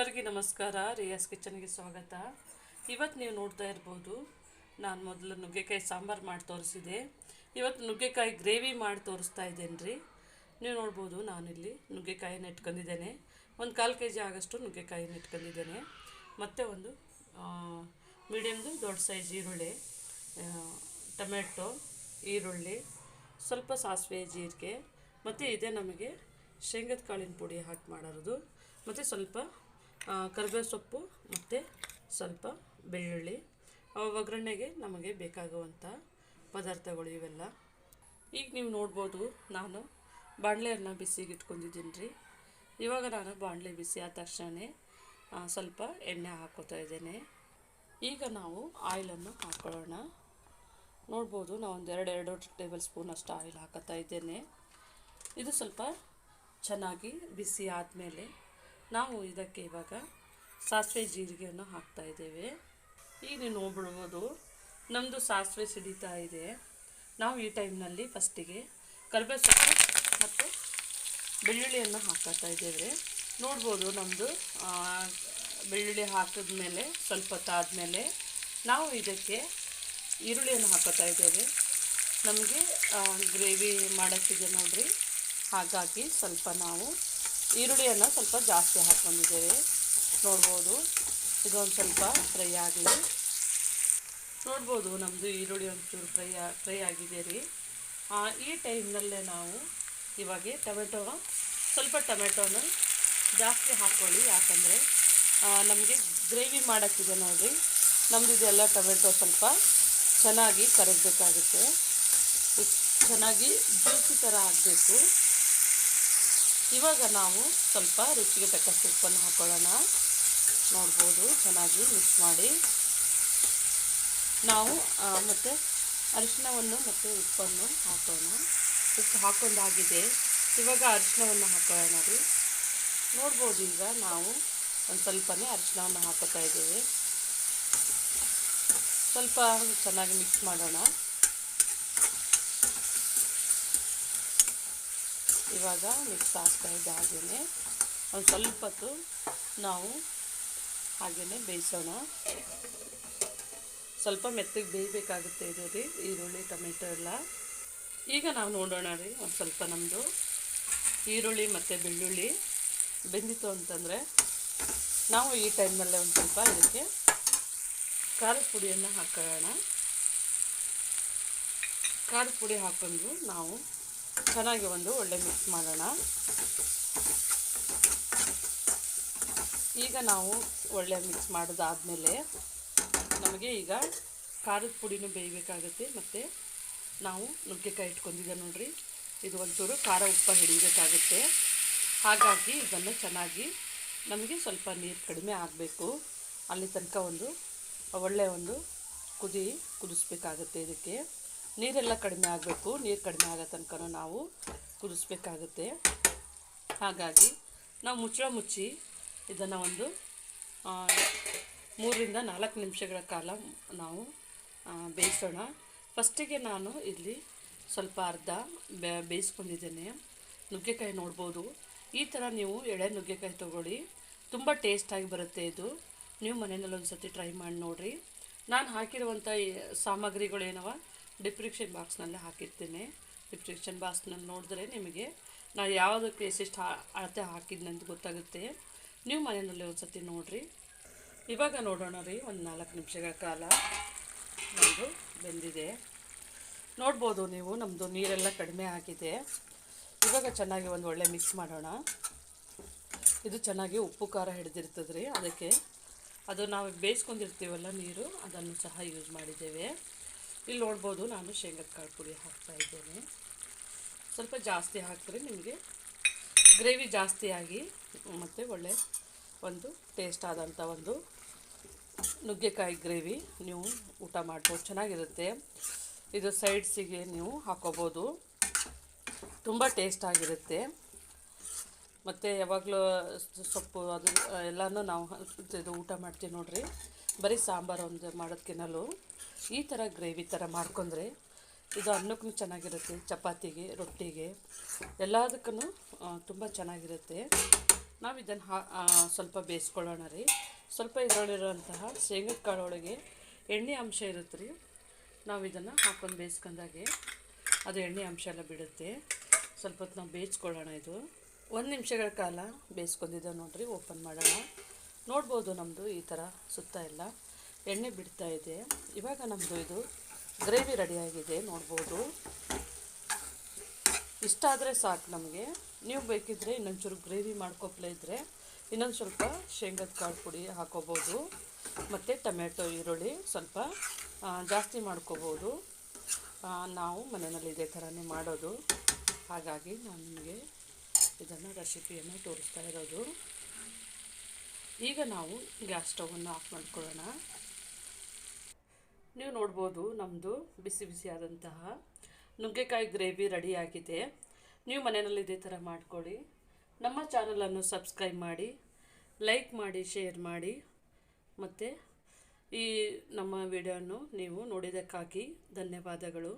ಎಲ್ಲರಿಗೂ ನಮಸ್ಕಾರ. ರಿಯಾಸ್ ಕಿಚನ್ಗೆ ಸ್ವಾಗತ. ಇವತ್ತು ನೀವು ನೋಡ್ತಾ ಇರ್ಬೋದು, ನಾನು ಮೊದಲು ನುಗ್ಗೆಕಾಯಿ ಸಾಂಬಾರು ಮಾಡಿ ತೋರಿಸಿದೆ. ಇವತ್ತು ನುಗ್ಗೆಕಾಯಿ ಗ್ರೇವಿ ಮಾಡಿ ತೋರಿಸ್ತಾ ಇದ್ದೇನೆ ರೀ. ನೀವು ನೋಡ್ಬೋದು, ನಾನಿಲ್ಲಿ ನುಗ್ಗೆಕಾಯಿನ ಇಟ್ಕೊಂಡಿದ್ದೇನೆ. ಒಂದು ಕಾಲು ಕೆ ಜಿ ಆಗಷ್ಟು ನುಗ್ಗೆಕಾಯಿನ ಇಟ್ಕೊಂಡಿದ್ದೇನೆ. ಮತ್ತು ಒಂದು ಮೀಡಿಯಮ್ದು ದೊಡ್ಡ ಸೈಜ್ ಈರುಳ್ಳಿ ಟೊಮೆಟೊ ಈರುಳ್ಳಿ, ಸ್ವಲ್ಪ ಸಾಸಿವೆ, ಜೀರಿಗೆ, ಮತ್ತು ಇದೇ ನಮಗೆ ಶೇಂಗದ ಕಾಳಿನ ಪುಡಿ ಹಾಕಿ ಮಾಡಿರೋದು. ಮತ್ತು ಸ್ವಲ್ಪ ಕರಿಬೇವು ಸೊಪ್ಪು ಮತ್ತು ಸ್ವಲ್ಪ ಬೆಳ್ಳುಳ್ಳಿ. ಒಗ್ಗರಣೆಗೆ ನಮಗೆ ಬೇಕಾಗುವಂಥ ಪದಾರ್ಥಗಳು ಇವೆಲ್ಲ. ಈಗ ನೀವು ನೋಡ್ಬೋದು, ನಾನು ಬಾಣಲೆಯನ್ನು ಬಿಸಿಗೆ ಇಟ್ಕೊಂಡಿದ್ದೀನಿ ರೀ ಇವಾಗ ನಾನು ಬಾಣಲೆ ಬಿಸಿ ಆದ ತಕ್ಷಣ ಸ್ವಲ್ಪ ಎಣ್ಣೆ ಹಾಕೋತಾ ಇದ್ದೇನೆ. ಈಗ ನಾವು ಆಯಿಲನ್ನು ಹಾಕೊಳ್ಳೋಣ. ನೋಡ್ಬೋದು, ನಾವು ಒಂದು ಎರಡು ಎರಡು ಟೇಬಲ್ ಸ್ಪೂನ್ ಅಷ್ಟು ಆಯಿಲ್ ಹಾಕೋತಾ ಇದ್ದೇನೆ. ಇದು ಸ್ವಲ್ಪ ಚೆನ್ನಾಗಿ ಬಿಸಿ ಆದಮೇಲೆ ನಾವು ಇದಕ್ಕೆ ಇವಾಗ ಸಾಸಿವೆ ಜೀರಿಗೆಯನ್ನು ಹಾಕ್ತಾ ಇದ್ದೇವೆ. ಈಗ ನೀವು ನೋಡ್ಬಿಡ್ಬೋದು ನಮ್ಮದು ಸಾಸಿವೆ ಸಿಡಿತಾ ಇದೆ. ನಾವು ಈ ಟೈಮ್ನಲ್ಲಿ ಫಸ್ಟಿಗೆ ಕರಿಬೇವು ಸೊಪ್ಪು ಮತ್ತು ಬೆಳ್ಳುಳ್ಳಿಯನ್ನು ಹಾಕ್ತಾ ಇದ್ದೇವೆ. ನೋಡ್ಬೋದು ನಮ್ಮದು ಬೆಳ್ಳುಳ್ಳಿ ಹಾಕಿದ್ಮೇಲೆ, ಸ್ವಲ್ಪ ಹೊತ್ತಾದಮೇಲೆ ನಾವು ಇದಕ್ಕೆ ಈರುಳ್ಳಿಯನ್ನು ಹಾಕೋತಾ ಇದ್ದೇವೆ. ನಮಗೆ ಗ್ರೇವಿ ಮಾಡೋಕ್ಕಿದೆ ನೋಡಿರಿ. ಹಾಗಾಗಿ ಸ್ವಲ್ಪ ನಾವು ಈರುಳ್ಳಿಯನ್ನು ಸ್ವಲ್ಪ ಜಾಸ್ತಿ ಹಾಕ್ಕೊಂಡಿದ್ದೇವೆ. ನೋಡ್ಬೋದು. ಇದೊಂದು ಸ್ವಲ್ಪ ಫ್ರೈ ಆಗಲಿ ನೋಡ್ಬೋದು ನಮ್ಮದು ಈರುಳ್ಳಿ ಒಂಚೂರು ಫ್ರೈ ಫ್ರೈ ಆಗಿದೆ ರೀ. ಈ ಟೈಮ್ನಲ್ಲೇ ನಾವು ಇವಾಗ ಟೊಮೆಟೊ, ಸ್ವಲ್ಪ ಟೊಮೆಟೊನ ಜಾಸ್ತಿ ಹಾಕ್ಕೊಳ್ಳಿ ಯಾಕಂದರೆ ನಮಗೆ ಗ್ರೇವಿ ಮಾಡೋಕ್ಕಿದೆ ನೋಡಿರಿ. ನಮ್ದು ಇದೆಲ್ಲ ಟೊಮೆಟೊ ಸ್ವಲ್ಪ ಚೆನ್ನಾಗಿ ಕರಗಬೇಕಾಗುತ್ತೆ. ಚೆನ್ನಾಗಿ ಜ್ಯೂಸಿ ಥರ ಆಗಬೇಕು. ಇವಾಗ ನಾವು ಸ್ವಲ್ಪ ರುಚಿಗೆ ತಕ್ಕಷ್ಟು ಉಪ್ಪನ್ನು ಹಾಕೊಳ್ಳೋಣ. ನೋಡ್ಬೋದು, ಚೆನ್ನಾಗಿ ಮಿಕ್ಸ್ ಮಾಡಿ. ನಾವು ಮತ್ತು ಅರಿಶಿಣವನ್ನು ಮತ್ತು ಉಪ್ಪನ್ನು ಹಾಕೋಣ. ಉಪ್ಪು ಹಾಕೊಂಡಾಗಿದೆ. ಇವಾಗ ಅರಿಶಿಣವನ್ನು ಹಾಕೊಳ್ಳೋಣ ರೀ. ನೋಡ್ಬೋದು, ಈಗ ನಾವು ಒಂದು ಸ್ವಲ್ಪನೇ ಅರಿಶಿಣವನ್ನು ಹಾಕೋತಾ ಇದ್ದೇವೆ. ಸ್ವಲ್ಪ ಚೆನ್ನಾಗಿ ಮಿಕ್ಸ್ ಮಾಡೋಣ. ಇವಾಗ ಮಿಕ್ಸ್ ಆಗ್ತಾ ಇದೆ ಹಾಗೆಯೇ ಒಂದು ಸ್ವಲ್ಪ ಹೊತ್ತು ನಾವು ಹಾಗೆಯೇ ಬೇಯಿಸೋಣ. ಸ್ವಲ್ಪ ಮೆತ್ತಗೆ ಬೇಯಬೇಕಾಗುತ್ತೆ ಇದು ರೀ ಈರುಳ್ಳಿ, ಟೊಮೆಟೊ ಎಲ್ಲ. ಈಗ ನಾವು ನೋಡೋಣ ರೀ, ಒಂದು ಸ್ವಲ್ಪ ನಮ್ಮದು ಈರುಳ್ಳಿ ಮತ್ತು ಬೆಳ್ಳುಳ್ಳಿ ಬೆಂದಿತ್ತು ಅಂತಂದರೆ ನಾವು ಈ ಟೈಮಲ್ಲೇ ಒಂದು ಸ್ವಲ್ಪ ಇದಕ್ಕೆ ಖಾರದ ಪುಡಿಯನ್ನು ಹಾಕೋಣ ಖಾರದ ಪುಡಿ ಹಾಕೊಂಡು ನಾವು ಚೆನ್ನಾಗಿ ಒಂದು ಒಳ್ಳೆ ಮಿಕ್ಸ್ ಮಾಡೋಣ. ಈಗ ನಾವು ಒಳ್ಳೆ ಮಿಕ್ಸ್ ಮಾಡೋದಾದಮೇಲೆ ನಮಗೆ ಈಗ ಖಾರದ ಪುಡಿನೂ ಬೇಯಬೇಕಾಗುತ್ತೆ ಮತ್ತು ನಾವು ನುಗ್ಗೆಕಾಯಿ ಇಟ್ಕೊಂಡಿದ್ದೆ ನೋಡ್ರಿ. ಇದು ಒಂಚೂರು ಖಾರ ಉಪ್ಪ ಹಿಡಿಬೇಕಾಗುತ್ತೆ. ಹಾಗಾಗಿ ಇದನ್ನು ಚೆನ್ನಾಗಿ ನಮಗೆ ಸ್ವಲ್ಪ ನೀರು ಕಡಿಮೆ ಆಗಬೇಕು. ಅಲ್ಲಿ ತನಕ ಒಂದು ಒಳ್ಳೆಯ ಒಂದು ಕುದಿ ಕುದಿಸ್ಬೇಕಾಗುತ್ತೆ ಇದಕ್ಕೆ. ನೀರೆಲ್ಲ ಕಡಿಮೆ ಆಗಬೇಕು. ನೀರು ಕಡಿಮೆ ಆಗೋ ತನಕ ನಾವು ಕುದಿಸ್ಬೇಕಾಗುತ್ತೆ. ಹಾಗಾಗಿ ನಾವು ಮುಚ್ಚಳ ಮುಚ್ಚಿ ಇದನ್ನು ಒಂದು ಮೂರರಿಂದ ನಾಲ್ಕು ನಿಮಿಷಗಳ ಕಾಲ ನಾವು ಬೇಯಿಸೋಣ. ಫಸ್ಟಿಗೆ ನಾನು ಇಲ್ಲಿ ಸ್ವಲ್ಪ ಅರ್ಧ ಬೇಯಿಸ್ಕೊಂಡಿದ್ದೇನೆ. ನುಗ್ಗೆಕಾಯಿ ನೋಡ್ಬೋದು. ಈ ಥರ ನೀವು ಎಳೆ ನುಗ್ಗೆಕಾಯಿ ತೊಗೊಳ್ಳಿ. ತುಂಬ ಟೇಸ್ಟಾಗಿ ಬರುತ್ತೆ ಇದು. ನೀವು ಮನೆಯಲ್ಲಿ ಒಂದು ಸತಿ ಟ್ರೈ ಮಾಡಿ ನೋಡಿರಿ. ನಾನು ಹಾಕಿರುವಂಥ ಸಾಮಗ್ರಿಗಳೇನವ? ಡಿಸ್ಕ್ರಿಪ್ಷನ್ ಬಾಕ್ಸ್ನಲ್ಲಿ ಹಾಕಿರ್ತೀನಿ. ಡಿಪ್ರಿಕ್ಷನ್ ಬಾಕ್ಸ್ನಲ್ಲಿ ನೋಡಿದ್ರೆ ನಿಮಗೆ ನಾನು ಯಾವುದಕ್ಕೆ ಎಷ್ಟೆಷ್ಟು ಅಳತೆ ಹಾಕಿದ್ನಂತ ಗೊತ್ತಾಗುತ್ತೆ. ನೀವು ಮನೆಯಲ್ಲಿ ಒಂದು ಸತಿ ನೋಡಿರಿ. ಇವಾಗ ನೋಡೋಣ ರೀ, ಒಂದು ನಾಲ್ಕು ನಿಮಿಷಗಳ ಕಾಲ ನಮ್ಮದು ಬೆಂದಿದೆ. ನೋಡ್ಬೋದು ನೀವು ನಮ್ಮದು ನೀರೆಲ್ಲ ಕಡಿಮೆ ಆಗಿದೆ. ಇವಾಗ ಚೆನ್ನಾಗಿ ಒಂದು ಒಳ್ಳೆ ಮಿಕ್ಸ್ ಮಾಡೋಣ. ಇದು ಚೆನ್ನಾಗಿ ಉಪ್ಪು, ಖಾರ ಹಿಡಿದಿರ್ತದೆ ರೀ ಅದಕ್ಕೆ ಅದು ನಾವು ಬೇಯಿಸ್ಕೊಂಡಿರ್ತೀವಲ್ಲ ನೀರು, ಅದನ್ನು ಸಹ ಯೂಸ್ ಮಾಡಿದ್ದೇವೆ. ಇಲ್ಲಿ ನೋಡ್ಬೋದು ನಾನು ಶೇಂಗದ ಕಾಳು ಪುಡಿ ಹಾಕ್ತಾ ಇದ್ದೇನೆ. ಸ್ವಲ್ಪ ಜಾಸ್ತಿ ಹಾಕಿದ್ರೆ ನಿಮಗೆ ಗ್ರೇವಿ ಜಾಸ್ತಿಯಾಗಿ ಮತ್ತು ಒಳ್ಳೆ ಒಂದು ಟೇಸ್ಟ್ ಆದಂಥ ಒಂದು ನುಗ್ಗೆಕಾಯಿ ಗ್ರೇವಿ ನೀವು ಊಟ ಮಾಡ್ಬೋದು. ಚೆನ್ನಾಗಿರುತ್ತೆ. ಇದು ಸೈಡ್ಸಿಗೆ ನೀವು ಹಾಕೋಬೋದು. ತುಂಬ ಟೇಸ್ಟಾಗಿರುತ್ತೆ ಮತ್ತು ಯಾವಾಗಲೂ ಸೊಪ್ಪು ಅದು ಎಲ್ಲನೂ ನಾವು ಇದು ಊಟ ಮಾಡ್ತೀವಿ ನೋಡ್ರಿ. ಬರೀ ಸಾಂಬಾರು ಒಂದು ಮಾಡೋದಕ್ಕಿನ್ನಲು ಈ ಥರ ಗ್ರೇವಿ ಥರ ಮಾಡ್ಕೊಂಡ್ರೆ ಇದು ಅನ್ನಕ್ಕೂ ಚೆನ್ನಾಗಿರುತ್ತೆ, ಚಪಾತಿಗೆ, ರೊಟ್ಟಿಗೆ ಎಲ್ಲದಕ್ಕೂ ತುಂಬ ಚೆನ್ನಾಗಿರುತ್ತೆ. ನಾವು ಇದನ್ನು ಹಾ ಸ್ವಲ್ಪ ಬೇಯಿಸ್ಕೊಳ್ಳೋಣ ರೀ. ಸ್ವಲ್ಪ ಇದರಲ್ಲಿರುವಂತಹ ಶೇಂಗದ ಕಾಳೊಳಗೆ ಎಣ್ಣೆ ಅಂಶ ಇರುತ್ತೆ ರೀ. ನಾವು ಇದನ್ನು ಹಾಕೊಂಡು ಬೇಯಿಸ್ಕೊಂಡಾಗೆ ಅದು ಎಣ್ಣೆ ಅಂಶ ಎಲ್ಲ ಬಿಡುತ್ತೆ. ಸ್ವಲ್ಪ ಹೊತ್ತು ನಾವು ಬೇಯಿಸ್ಕೊಳ್ಳೋಣ ಇದು. ಒಂದು ನಿಮಿಷಗಳ ಕಾಲ ಬೇಯಿಸ್ಕೊಂಡಿದ್ದೇವೆ ನೋಡಿರಿ, ಓಪನ್ ಮಾಡೋಣ. ನೋಡ್ಬೋದು ನಮ್ಮದು ಈ ಥರ ಸುತ್ತ ಎಲ್ಲ. ಎಣ್ಣೆ ಬಿಡ್ತಾ ಇದೆ. ಇವಾಗ ನಮ್ಮದು ಇದು ಗ್ರೇವಿ ರೆಡಿಯಾಗಿದೆ ನೋಡ್ಬೋದು. ಇಷ್ಟ ಆದರೆ ಸಾಕು ನಮಗೆ. ನೀವು ಬೇಕಿದ್ದರೆ ಇನ್ನೊಂಚೂರು ಗ್ರೇವಿ ಮಾಡ್ಕೊಪ್ಲೇ ಇದ್ದರೆ ಇನ್ನೊಂದು ಸ್ವಲ್ಪ ಶೇಂಗದ ಕಾಳು ಪುಡಿ ಹಾಕೋಬೋದು. ಮತ್ತು ಟೊಮೆಟೊ ಈರುಳ್ಳಿ ಸ್ವಲ್ಪ ಜಾಸ್ತಿ ಮಾಡ್ಕೋಬೋದು. ನಾವು ಮನೆಯಲ್ಲಿ ಇದೇ ಥರನೇ ಮಾಡೋದು. ಹಾಗಾಗಿ ನಾನು ನಿಮಗೆ ಇದನ್ನು ರೆಸಿಪಿಯನ್ನು ತೋರಿಸ್ತಾ ಇರೋದು. ಈಗ ನಾವು ಗ್ಯಾಸ್ ಸ್ಟವನ್ನು ಆಫ್ ಮಾಡ್ಕೊಳ್ಳೋಣ. ನೀವು ನೋಡ್ಬೋದು ನಮ್ಮದು ಬಿಸಿ ಬಿಸಿಯಾದಂತಹ ನುಗ್ಗೆಕಾಯಿ ಗ್ರೇವಿ ರೆಡಿಯಾಗಿದೆ. ನೀವು ಮನೆಯಲ್ಲಿ ಇದೇ ಥರ ಮಾಡಿಕೊಳ್ಳಿ. ನಮ್ಮ ಚಾನಲನ್ನು ಸಬ್ಸ್ಕ್ರೈಬ್ ಮಾಡಿ, ಲೈಕ್ ಮಾಡಿ, ಶೇರ್ ಮಾಡಿ. ಮತ್ತು ಈ ನಮ್ಮ ವಿಡಿಯೋನು ನೀವು ನೋಡಿದ್ದಕ್ಕಾಗಿ ಧನ್ಯವಾದಗಳು.